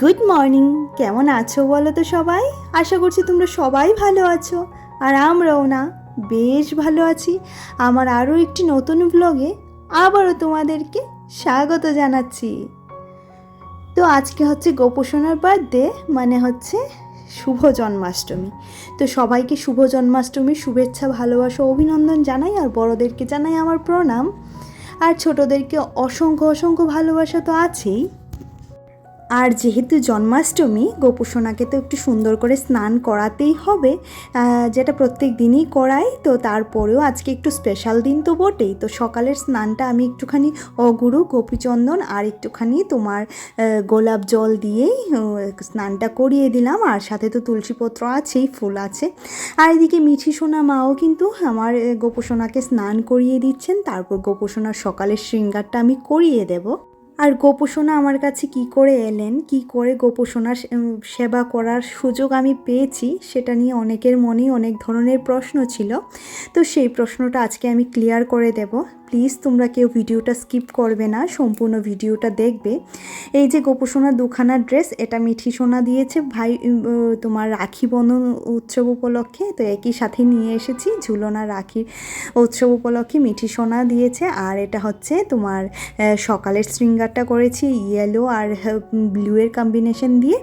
Good morning কেমন আছো বলো তো সবাই? আশা করছি তোমরা সবাই ভালো আছো, আর আমরাও না, বেশ ভালো আছি। আমার আরও একটি নতুন ব্লগে আবারও তোমাদেরকে স্বাগত জানাচ্ছি। তো আজকে হচ্ছে গোপোষণার বার্থডে মানে হচ্ছে শুভ জন্মাষ্টমী। তো সবাইকে শুভ জন্মাষ্টমীর শুভেচ্ছা, ভালোবাসা, অভিনন্দন জানাই, আর বড়োদেরকে জানাই আমার প্রণাম। আর ছোটোদেরকে অসংখ্য অসংখ্য ভালোবাসা তো আছেই। আর যেহেতু জন্মাষ্টমী, গোপুসোনাকে তো একটু সুন্দর করে স্নান করাতেই হবে যেটা প্রত্যেক দিনই করাই, তো তারপরেও আজকে একটু স্পেশাল দিন তো বটেই। তো সকালের স্নানটা আমি একটুখানি অগুরু, গোপীচন্দন আর একটুখানি তোমার গোলাপ জল দিয়েই স্নানটা করিয়ে দিলাম। আর সাথে তো তুলসীপত্র আছেই, ফুল আছে। আর এদিকে মিঠি সোনা মাও কিন্তু আমার গোপোষণাকে স্নান করিয়ে দিচ্ছেন। তারপর গোপোষণার সকালের শৃঙ্গারটা আমি করিয়ে দেব। আর গোপসোনা আমার কাছে কি করে এলেন, কি করে গোপসোনার সেবা করার সুযোগ আমি পেয়েছি, সেটা নিয়ে অনেকের মনেই অনেক ধরনের প্রশ্ন ছিল। তো সেই প্রশ্নটা আজকে আমি ক্লিয়ার করে দেব। প্লিজ তোমরা কেউ ভিডিওটা স্কিপ করবে না, সম্পূর্ণ ভিডিওটা দেখবে। এই যে গোপোষণার দুখানা ড্রেস এটা মিঠি সোনা দিয়েছে। ভাই তোমার রাখি বন্ধন উৎসব উপলক্ষে, তো একই সাথে নিয়ে এসেছি। ঝুলনা রাখির উৎসব উপলক্ষে মিঠি সোনা দিয়েছে। আর এটা হচ্ছে তোমার সকালের শৃঙ্গারটা করেছি ইয়েলো আর ব্লুয়ের কম্বিনেশন দিয়ে।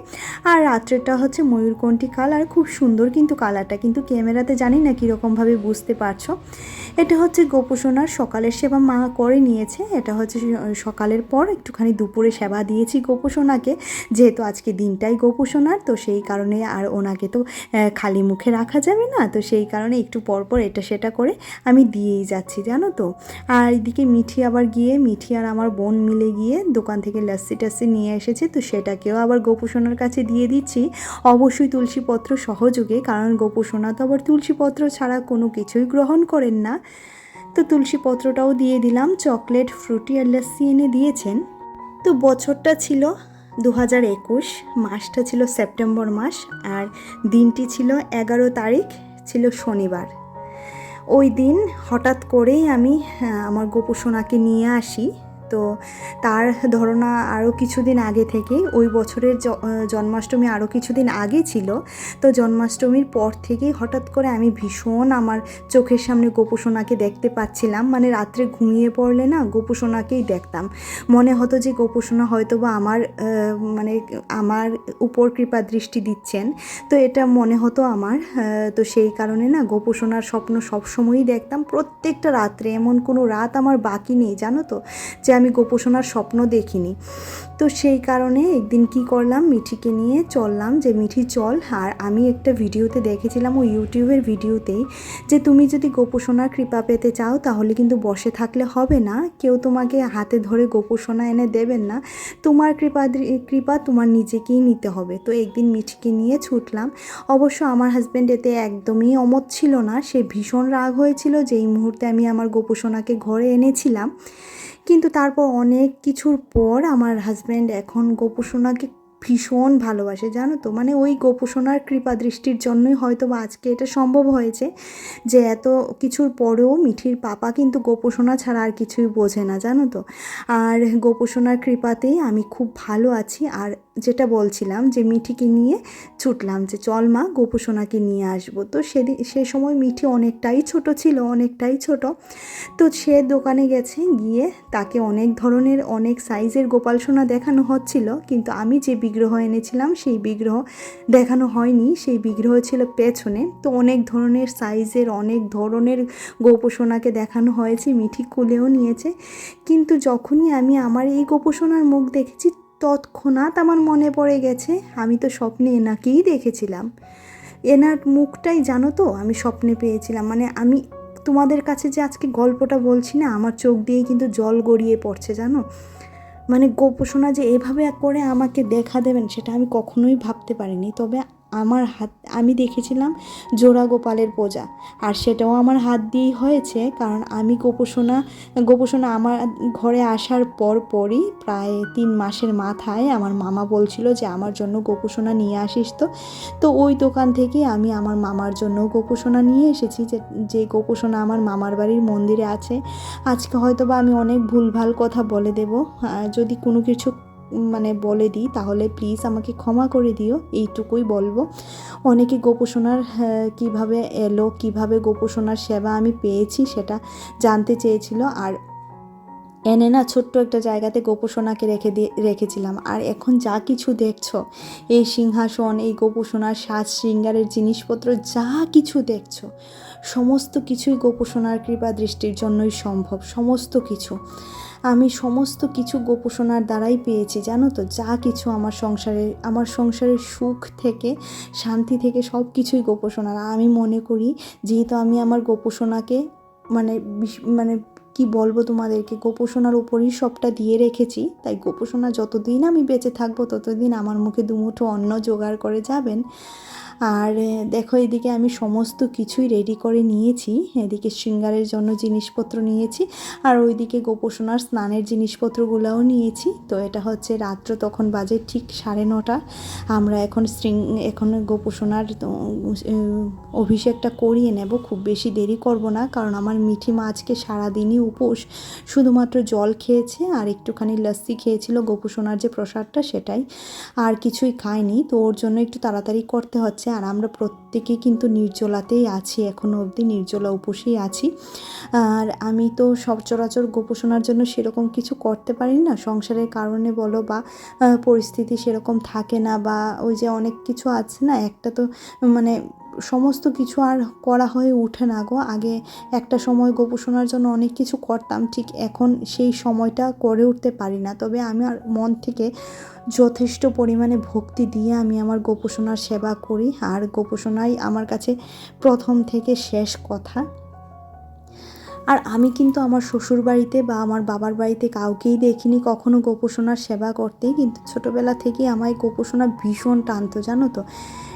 আর রাত্রেটা হচ্ছে ময়ূরকণ্ঠী কালার। খুব সুন্দর কিন্তু কালারটা। কিন্তু ক্যামেরাতে জানি না কীরকমভাবে বুঝতে পারছ। এটা হচ্ছে গোপোষণার সকালের সেবা মা করে নিয়েছে, এটা হচ্ছে সকালের পর একটুখানি দুপুরে সেবা দিয়েছি গোপোষণাকে যেহেতু আজকে দিনটাই গোপোষণার তো সেই কারণে আর ওনাকে তো খালি মুখে রাখা যাবে না, তো সেই কারণে একটু পর পর এটা সেটা করে আমি দিয়েই যাচ্ছি, জানো তো। আর এদিকে মিঠি আবার গিয়ে, মিঠি আর আমার বোন মিলে গিয়ে দোকান থেকে লাস্সি টাস্সি নিয়ে এসেছে, তো সেটাকেও আবার গোপোষণার কাছে দিয়ে দিচ্ছি। অবশ্যই তুলসীপত্র সহযোগে, কারণ গোপোষণা তো আবার তুলসীপত্র ছাড়া কোনো কিছুই গ্রহণ করেন না। তো তুলসী পত্রটাও দিয়ে দিলাম, চকলেট, ফ্রুটি আর লস্যি এনে দিয়েছেন। তো বছরটা ছিল দু হাজার একুশ, মাসটা ছিল সেপ্টেম্বর মাস আর দিনটি ছিল এগারো তারিখ, ছিল শনিবার। ওই দিন হঠাৎ করেই আমি আমার গোপুসোনাকে নিয়ে আসি। তো তার ধারণা আরও কিছুদিন আগে থেকেই, ওই বছরের জন্মাষ্টমী আরও কিছুদিন আগে ছিল। তো জন্মাষ্টমীর পর থেকেই হঠাৎ করে আমি ভীষণ আমার চোখের সামনে গোপোষণাকে দেখতে পাচ্ছিলাম। মানে রাত্রে ঘুমিয়ে পড়লে না গোপোষণাকেই দেখতাম। মনে হতো যে গোপোষণা হয়তো বা আমার মানে আমার উপর কৃপা দৃষ্টি দিচ্ছেন। তো এটা মনে হতো আমার তো সেই কারণে না গোপোষণার স্বপ্ন সবসময়ই দেখতাম। প্রত্যেকটা রাত্রে, এমন কোনো রাত আমার বাকি নেই, জানো তো? যে আমি গোপোষণার স্বপ্ন দেখিনি। তো সেই কারণে একদিন কি করলাম, মিঠিকে নিয়ে চললাম যে, মিঠি, চল। আর আমি একটা ভিডিওতে দেখেছিলাম ওই ইউটিউবের ভিডিওতেই যে, তুমি যদি গোপোষণার কৃপা পেতে চাও, তাহলে কিন্তু বসে থাকলে হবে না। কেউ তোমাকে হাতে ধরে গোপোষণা এনে দেবেন না। তোমার কৃপা কৃপা তোমার নিজেকেই নিতে হবে। তো একদিন মিঠিকে নিয়ে ছুটলাম। অবশ্য আমার হাজব্যান্ড এতে একদমই অমত ছিল না। সে ভীষণ রাগ হয়েছিল যে, এই মুহূর্তে আমি আমার গোপোষণাকে ঘরে এনেছিলাম। কিন্তু তারপর অনেক কিছুর পর আমার হাজব্যান্ড এখন গোপোষণাকে ভীষণ ভালোবাসে, জানো তো? মানে ওই গোপোষণার কৃপা দৃষ্টির জন্যই হয়তো বা আজকে এটা সম্ভব হয়েছে যে এত কিছুর পরেও মিঠির পাপা কিন্তু গোপোষণা ছাড়া আর কিছুই বোঝে না, জানো তো? আর গোপোষণার কৃপাতেই আমি খুব ভালো আছি আর যেটা বলছিলাম যে মিঠিকে নিয়ে ছুটলাম যে চল মা গোপোষণাকে নিয়ে আসব। তো সেদিন সে সময় মিঠি অনেকটাই ছোট ছিল, অনেকটাই ছোট। তো সে দোকানে গেছে, গিয়ে তাকে অনেক ধরনের, অনেক সাইজের গোপাল সোনা দেখানো হচ্ছিল। কিন্তু আমি যে বিগ্রহ এনেছিলাম, সেই বিগ্রহ দেখানো হয়নি। সেই বিগ্রহ ছিল পেছনে। তো অনেক ধরনের সাইজের, অনেক ধরনের গোপোষণাকে দেখানো হয়েছে, মিঠি কুলেও নিয়েছে। কিন্তু যখনই আমি আমার এই গোপোষণার মুখ দেখেছি তৎক্ষণাৎ আমার মনে পড়ে গেছে, আমি তো স্বপ্নে এনাকেই দেখেছিলাম। এনার মুখটাই জানো তো, আমি স্বপ্নে পেয়েছিলাম। মানে আমি তোমাদের কাছে যে আজকে গল্পটা বলছি না, আমার চোখ দিয়ে কিন্তু জল গড়িয়ে পড়ছে, জানো? মানে গোপোষণা যে এভাবে করে আমাকে দেখা দেবেন, সেটা আমি কখনোই ভাবতে পারিনি। তবে আমার হাত, আমি দেখেছিলাম জোড়া গোপালের পূজা। আর সেটাও আমার হাত দিয়েই হয়েছে, কারণ আমি গোপোষণা গোপোষণা আমার ঘরে আসার পর পরই প্রায় তিন মাসের মাথায় আমার মামা বলছিল যে, আমার জন্য গোপোষণা নিয়ে আসিস তো। তো ওই দোকান থেকে আমি আমার মামার জন্য গোপোষণা নিয়ে এসেছি, যে যে গোপোষণা আমার মামার বাড়ির মন্দিরে আছে। আজকে হয়তো বা আমি অনেক ভুলভাল কথা বলে দেব। যদি কোনো কিছু মানে বলে দিই, তাহলে প্লিজ আমাকে ক্ষমা করে দিও, এইটুকুই বলব। অনেকে গোপোষণার কীভাবে এলো, কীভাবে গোপোষণার সেবা আমি পেয়েছি সেটা জানতে চেয়েছিল। আর এনে না ছোট্ট একটা জায়গাতে গোপোষণাকে রেখে দিয়ে, রেখেছিলাম। আর এখন যা কিছু দেখছ, এই সিংহাসন, এই গোপোষণার সাজ শৃঙ্গারের জিনিসপত্র, যা কিছু দেখছ, সমস্ত কিছুই গোপোষণার কৃপা দৃষ্টির জন্যই সম্ভব, সমস্ত কিছু। আমি সমস্ত কিছু গোপোষণার দ্বারাই পেয়েছি, জানো তো? যা কিছু আমার সংসারে, আমার সংসারের সুখ থেকে, শান্তি থেকে সব কিছুই গোপোষণার আমি মনে করি, যেহেতু আমি আমার গোপোষণাকে মানে মানে কি বলব তোমাদেরকে গোপোষণার উপরই সবটা দিয়ে রেখেছি, তাই গোপোষণা যতদিন আমি বেঁচে থাকব, ততদিন আমার মুখে দুমুঠো অন্ন জোগাড় করে যাবেন। আর দেখো এদিকে আমি সমস্ত কিছুই রেডি করে নিয়েছি। এদিকে শৃঙ্গারের জন্য জিনিসপত্র নিয়েছি আর ওইদিকে গোপোষণার স্নানের জিনিসপত্রগুলোও নিয়েছি। তো এটা হচ্ছে রাত্র, তখন বাজে ঠিক সাড়ে নটা। আমরা এখন শৃঙ্গ এখন গোপোষণার অভিষেকটা করিয়ে নেব, খুব বেশি দেরি করব না, কারণ আমার মিঠি মাছকে সারাদিনই উপোস। শুধুমাত্র জল খেয়েছে আর একটুখানি লস্যি খেয়েছিল গোপোষণার যে প্রসাদটা সেটাই আর কিছুই খায়নি। তো ওর জন্য একটু তাড়াতাড়ি করতে হচ্ছে। আর আমরা প্রত্যেকেই কিন্তু নির্জলাতেই আছি এখনও অবধি নির্জলা উপসেই আছি। আর আমি তো সচরাচর গোপোষণার জন্য সেরকম কিছু করতে পারি না। সংসারের কারণে বলো বা পরিস্থিতি সেরকম থাকে না বা ওই যে অনেক কিছু আছে না, একটা তো মানে সমস্ত কিছু আর করা হয়ে ওঠে না গো। আগে একটা সময় গোপোষণার জন্য অনেক কিছু করতাম, ঠিক এখন সেই সময়টা করে উঠতে পারি না। তবে আমি আর মন থেকে যথেষ্ট পরিমাণে ভক্তি দিয়ে আমি আমার গোপোষণার সেবা করি। আর গোপোষণাই আমার কাছে প্রথম থেকে শেষ কথা। আর আমি কিন্তু আমার শ্বশুর বাড়িতে বা আমার বাবার বাড়িতে কাউকেই দেখিনি কখনো গোপোষণার সেবা করতে। কিন্তু ছোটোবেলা থেকেই আমায় গোপোষণা ভীষণ টানতো জানো তো?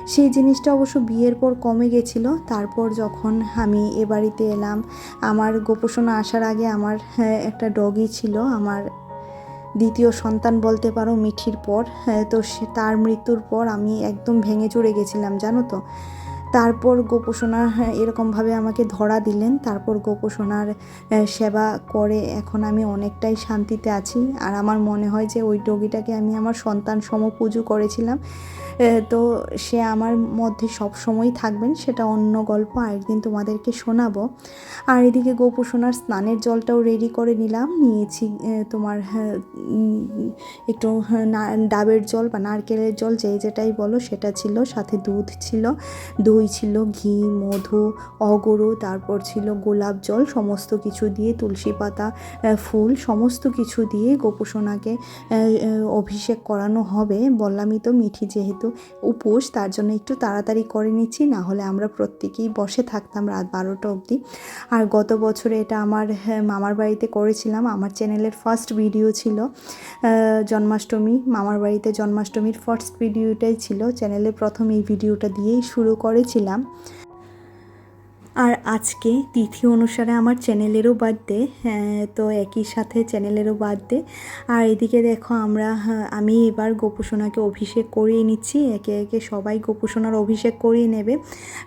সেই জিনিসটা অবশ্য বিয়ের পর কমে গেছিল। তারপর যখন আমি এ বাড়িতে এলাম আমার গোপোষণা আসার আগে আমার হ্যাঁ, একটা ডগি ছিল। আমার দ্বিতীয় সন্তান বলতে পারো মিঠির পর হ্যাঁ, তো সে তার মৃত্যুর পর আমি একদম ভেঙে চড়ে গেছিলাম জানো তো। তারপর গোপোষণা হ্যাঁ, এরকমভাবে আমাকে ধরা দিলেন। তারপর গোপোষণার সেবা করে এখন আমি অনেকটাই শান্তিতে আছি। আর আমার মনে হয় যে ওই ডগিটাকে আমি আমার সন্তান সমপুজো করেছিলাম। তো সে আমার মধ্যে সব সময় থাকবেন সেটা অন্য গল্প আরেকদিন তোমাদেরকে শোনাবো। আর এদিকে গোপোষণার স্নানের জলটাও রেডি করে নিলাম নিয়েছি তোমার হ্যাঁ, একটু হ্যাঁ, ডাবের জল বা নারকেলের জল যেই যেটাই বলো সেটা ছিল সাথে দুধ ছিল দই ছিল ঘি মধু অগরু তারপর ছিল গোলাপ জল সমস্ত কিছু দিয়ে তুলসী পাতা ফুল সমস্ত কিছু দিয়ে আহ, অভিষেক করানো হবে। বললামই তো মিঠি যেহেতু উপোস তার জন্য একটু তাড়াতাড়ি করে নিচ্ছি না হলে আমরা প্রত্যেকেই বসে থাকতাম রাত বারোটা অবধি। আর গত বছরে এটা আমার হ্যাঁ, মামার বাড়িতে করেছিলাম। আমার চ্যানেলের ফার্স্ট ভিডিও ছিল জন্মাষ্টমী। মামার বাড়িতে জন্মাষ্টমীর ফার্স্ট ভিডিওটাই ছিল। চ্যানেলে প্রথম এই ভিডিওটা দিয়েই শুরু করেছিলাম। আর আজকে তিথি অনুসারে আমার চ্যানেলেরও বার্থডে তো একই সাথে চ্যানেলেরও বার্থডে আর এদিকে দেখো আমরা হ্যাঁ, আমি এবার গোপুসোনাকে অভিষেক করিয়ে নিচ্ছি একে একে সবাই গোপুসোনার অভিষেক করিয়ে নেবে।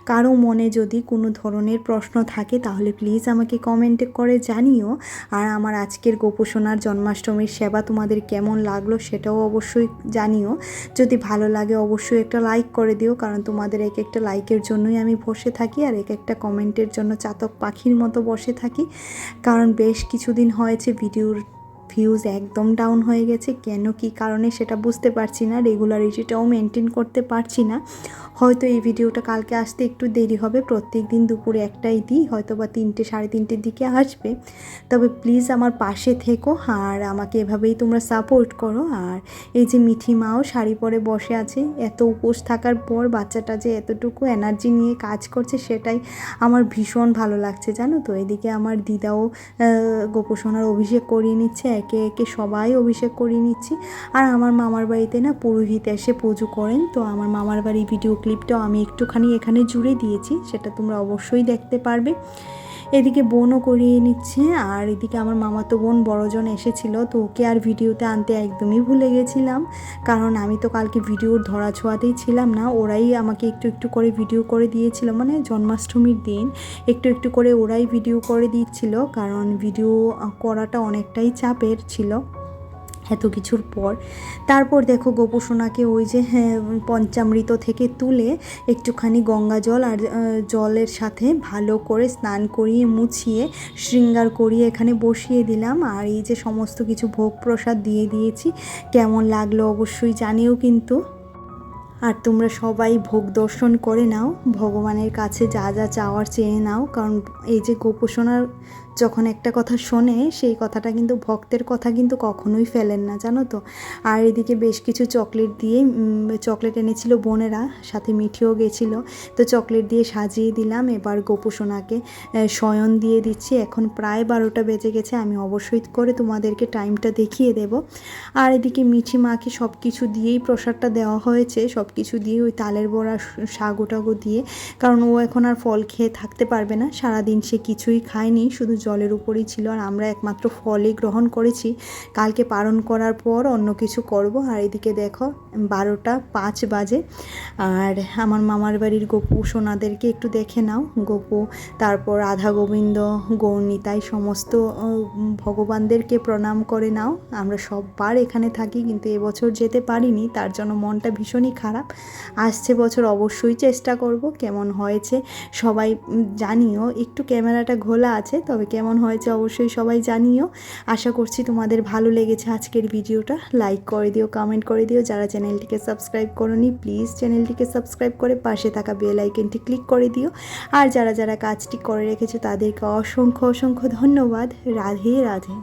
কারও মনে যদি কোনো ধরনের প্রশ্ন থাকে তাহলে প্লিজ আমাকে কমেন্টে করে জানিও। আর আমার আজকের গোপুসোনার জন্মাষ্টমীর সেবা তোমাদের কেমন লাগল সেটাও অবশ্যই জানিও। যদি ভালো লাগে অবশ্যই একটা লাইক করে দিও কারণ তোমাদের এক একটা লাইকের জন্যই আমি বসে থাকি আর এক একটা কমেন্টের জন্য চাতক পাখির মতো বসে থাকি। কারণ বেশ কিছুদিন হয়েছে ভিডিওর ভিউজ একদম ডাউন হয়ে গেছে। কেন, কি কারণে, সেটা বুঝতে পারছি না। রেগুলারিটিটাও মেনটেন করতে পারছি না। হয়তো এই ভিডিওটা কালকে আসতে একটু দেরি হবে। প্রত্যেক দিন দুপুরে একটাই দিই হয়তো বা তিনটে, সাড়ে তিনটের দিকে আসবে। তবে প্লিজ আমার পাশে থেকো আর আমাকে এভাবেই তোমরা সাপোর্ট করো। আর এই যে মিঠি মাও শাড়ি পরে বসে আছে, এত উপোস থাকার পর বাচ্চাটা যে এতটুকু এনার্জি নিয়ে কাজ করছে, সেটাই আমার ভীষণ ভালো লাগছে, জানো তো? এদিকে আমার দিদাও গোপোষণার অভিষেক করিয়ে নিচ্ছে একে একে সবাই অভিষেক করিয়ে নিচ্ছি। আর আমার মামার বাড়িতে না পুরোহিত এসে পুজো করেন। তো আমার মামার বাড়ির ভিডিও ক্লিপটাও আমি একটুখানি এখানে জুড়ে দিয়েছি, সেটা তোমরা অবশ্যই দেখতে পারবে। এদিকে বোনও করিয়ে নিচ্ছে, আর এদিকে আমার মামাতো বোন বড়জন এসেছিল, তো ওকে আর ভিডিওতে আনতে একদমই ভুলে গেছিলাম। কারণ আমি তো কালকে ভিডিওর ধরা ছোঁয়াতেই ছিলাম না, ওরাই আমাকে একটু একটু করে ভিডিও করে দিয়েছিল মানে জন্মাষ্টমীর দিন। একটু একটু করে ওরাই ভিডিও করে দিচ্ছিল, কারণ ভিডিও করাটা অনেকটাই চাপের ছিল। এত কিছুর পর। তারপর দেখো গোপোষণাকে ওই যে হ্যাঁ, পঞ্চামৃত থেকে তুলে একটুখানি গঙ্গা জল আর জলের সাথে ভালো করে স্নান করিয়ে মুছিয়ে শৃঙ্গার করিয়ে এখানে বসিয়ে দিলাম। আর এই যে সমস্ত কিছু ভোগ প্রসাদ দিয়ে দিয়েছি। কেমন লাগল অবশ্যই জানিও কিন্তু। আর তোমরা সবাই ভোগ দর্শন করে নাও। ভগবানের কাছে যা যা চাওয়ার চেয়ে নাও। কারণ এই যে গোপোষণার যখন একটা কথা শোনে সেই কথাটা কিন্তু ভক্তের কথা কিন্তু কখনোই ফেলেন না জানো তো? আর এদিকে বেশ কিছু চকলেট দিয়ে চকলেট এনেছিল বোনেরা সাথে মিঠিও গেছিল। তো চকলেট দিয়ে সাজিয়ে দিলাম এবার আহ, শয়ন দিয়ে দিচ্ছি। এখন প্রায় বারোটা বেজে গেছে আমি অবশ্যই করে তোমাদেরকে টাইমটা দেখিয়ে দেব। আর এদিকে মিঠি মাকে সব কিছু দিয়েই প্রসাদটা দেওয়া হয়েছে সব কিছু দিয়ে ওই তালের বড়া সাগো টাগো দিয়ে। কারণ ও এখন আর ফল খেয়ে থাকতে পারবে না সারাদিন সে কিছুই খায়নি শুধু জলের উপরেই ছিল আর আমরা একমাত্র ফলই গ্রহণ করেছি। কালকে পালন করার পর অন্য কিছু করব। আর এদিকে দেখো, বারোটা পাঁচ বাজে। আর আমার মামার বাড়ির গপু সোনাদেরকে একটু দেখে নাও। গপু, তারপর রাধা গোবিন্দ, গৌরনিতাই সমস্ত ভগবানদেরকে প্রণাম করে নাও। আমরা সববার এখানে থাকি, কিন্তু এবছর যেতে পারিনি, তার জন্য মনটা ভীষণই খারাপ। আসছে বছর অবশ্যই চেষ্টা করব, কেমন হয়েছে সবাই জানিও। একটু ক্যামেরাটা ঘোলা আছে, তবে কেমন হয়েছে অবশ্যই সবাই জানিও। আশা করছি তোমাদের ভালো লেগেছে আজকের ভিডিওটা। লাইক করে দিও কমেন্ট করে দিও। যারা চ্যানেলটিকে সাবস্ক্রাইব করনি প্লিজ চ্যানেলটিকে সাবস্ক্রাইব করে পাশে থাকা বেল আইকনটি ক্লিক করে দিও। আর যারা যারা কাজটি করে রেখেছো, তাদেরকে অসংখ্য অসংখ্য ধন্যবাদ। রাধে রাধে।